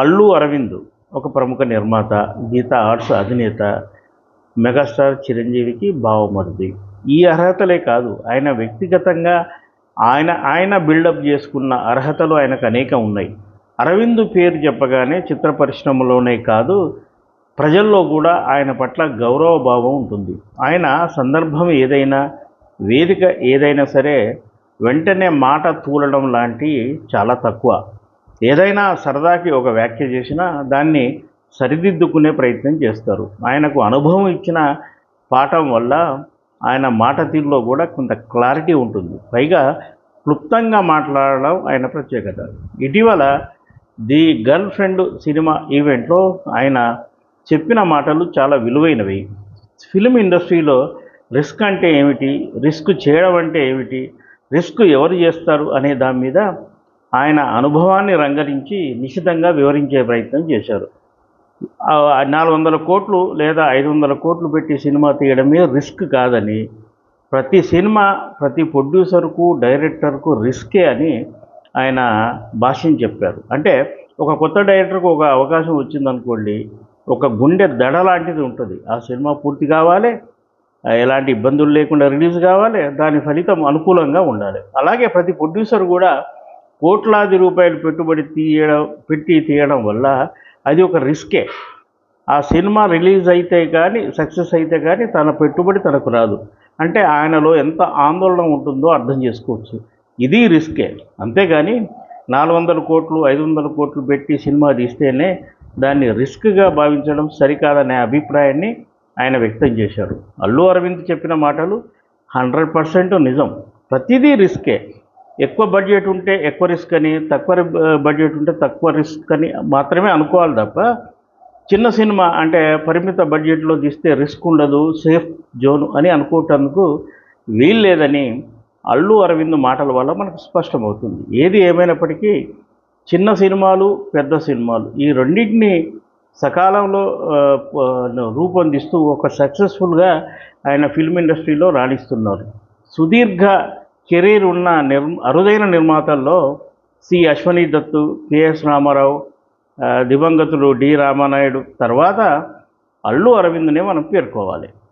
అల్లు అరవింద్ ఒక ప్రముఖ నిర్మాత గీతా ఆర్ట్స్ అధినేత మెగాస్టార్ చిరంజీవికి బావమరిది. ఈ అర్హతలే కాదు ఆయన వ్యక్తిగతంగా ఆయన ఆయన బిల్డప్ చేసుకున్న అర్హతలు ఆయనకు అనేకం ఉన్నాయి. అరవింద్ పేరు చెప్పగానే చిత్ర పరిశ్రమలోనే కాదు ప్రజల్లో కూడా ఆయన పట్ల గౌరవ భావం ఉంటుంది. ఆయన సందర్భం ఏదైనా వేదిక ఏదైనా సరే వెంటనే మాట తూలడం లాంటి చాలా తక్కువ. ఏదైనా సరదాకి ఒక వ్యాఖ్య చేసినా దాన్ని సరిదిద్దుకునే ప్రయత్నం చేస్తారు. ఆయనకు అనుభవం ఇచ్చిన పాఠం వల్ల ఆయన మాట తీరులో కూడా కొంత క్లారిటీ ఉంటుంది. పైగా క్లుప్తంగా మాట్లాడడం ఆయన ప్రత్యేకత. ఇటీవల ది గర్ల్ ఫ్రెండ్ సినిమా ఈవెంట్లో ఆయన చెప్పిన మాటలు చాలా విలువైనవి. ఫిల్మ్ ఇండస్ట్రీలో రిస్క్ అంటే ఏమిటి? రిస్క్ చేయడం అంటే ఏమిటి? రిస్క్ ఎవరు చేస్తారు అనే దాని మీద ఆయన అనుభవాన్ని రంగరించి నిశితంగా వివరించే ప్రయత్నం చేశారు. నాలుగు వందల కోట్లు లేదా ఐదు వందల కోట్లు పెట్టి సినిమా తీయడమే రిస్క్ కాదని ప్రతి సినిమా ప్రతి ప్రొడ్యూసర్కు డైరెక్టర్కు రిస్కే అని ఆయన భాష్యం చెప్పారు. అంటే ఒక కొత్త డైరెక్టర్కు ఒక అవకాశం వచ్చిందనుకోండి ఒక గుండె దడ లాంటిది ఉంటుంది. ఆ సినిమా పూర్తి కావాలి ఎలాంటి ఇబ్బందులు లేకుండా రిలీజ్ కావాలి దాని ఫలితం అనుకూలంగా ఉండాలి. అలాగే ప్రతి ప్రొడ్యూసర్ కూడా కోట్లాది రూపాయలు పెట్టుబడి తీయడం పెట్టి తీయడం వల్ల అది ఒక రిస్కే. ఆ సినిమా రిలీజ్ అయితే కానీ సక్సెస్ అయితే కానీ తన పెట్టుబడి తనకు రాదు. అంటే ఆయనలో ఎంత ఆందోళన ఉంటుందో అర్థం చేసుకోవచ్చు. ఇది రిస్కే. అంతేగాని నాలుగు వందల కోట్లు ఐదు వందల కోట్లు పెట్టి సినిమా తీస్తేనే దాన్ని రిస్క్గా భావించడం సరికాదనే అభిప్రాయాన్ని ఆయన వ్యక్తం చేశారు. అల్లు అరవింద్ చెప్పిన మాటలు హండ్రెడ్ పర్సెంట్ నిజం. ప్రతిదీ రిస్కే. ఎక్కువ బడ్జెట్ ఉంటే ఎక్కువ రిస్క్ అని తక్కువ బడ్జెట్ ఉంటే తక్కువ రిస్క్ అని మాత్రమే అనుకోవాలి తప్ప చిన్న సినిమా అంటే పరిమిత బడ్జెట్లో తీస్తే రిస్క్ ఉండదు సేఫ్ జోన్ అని అనుకోవటందుకు వీలు లేదని అల్లు అరవింద్ మాటల వల్ల మనకు స్పష్టమవుతుంది. ఏది ఏమైనప్పటికీ చిన్న సినిమాలు పెద్ద సినిమాలు ఈ రెండింటిని సకాలంలో రూపొందిస్తూ ఒక సక్సెస్ఫుల్గా ఆయన ఫిల్మ్ ఇండస్ట్రీలో రాణిస్తున్నారు. సుదీర్ఘ కెరీర్ ఉన్న నిర్ అరుదైన నిర్మాతల్లో C Ashwini Dutt K S Rama Rao దివంగతుడు దివంగతులు డి రామానాయుడు తర్వాత అల్లు అరవింద్నే మనం పేర్కోవాలి.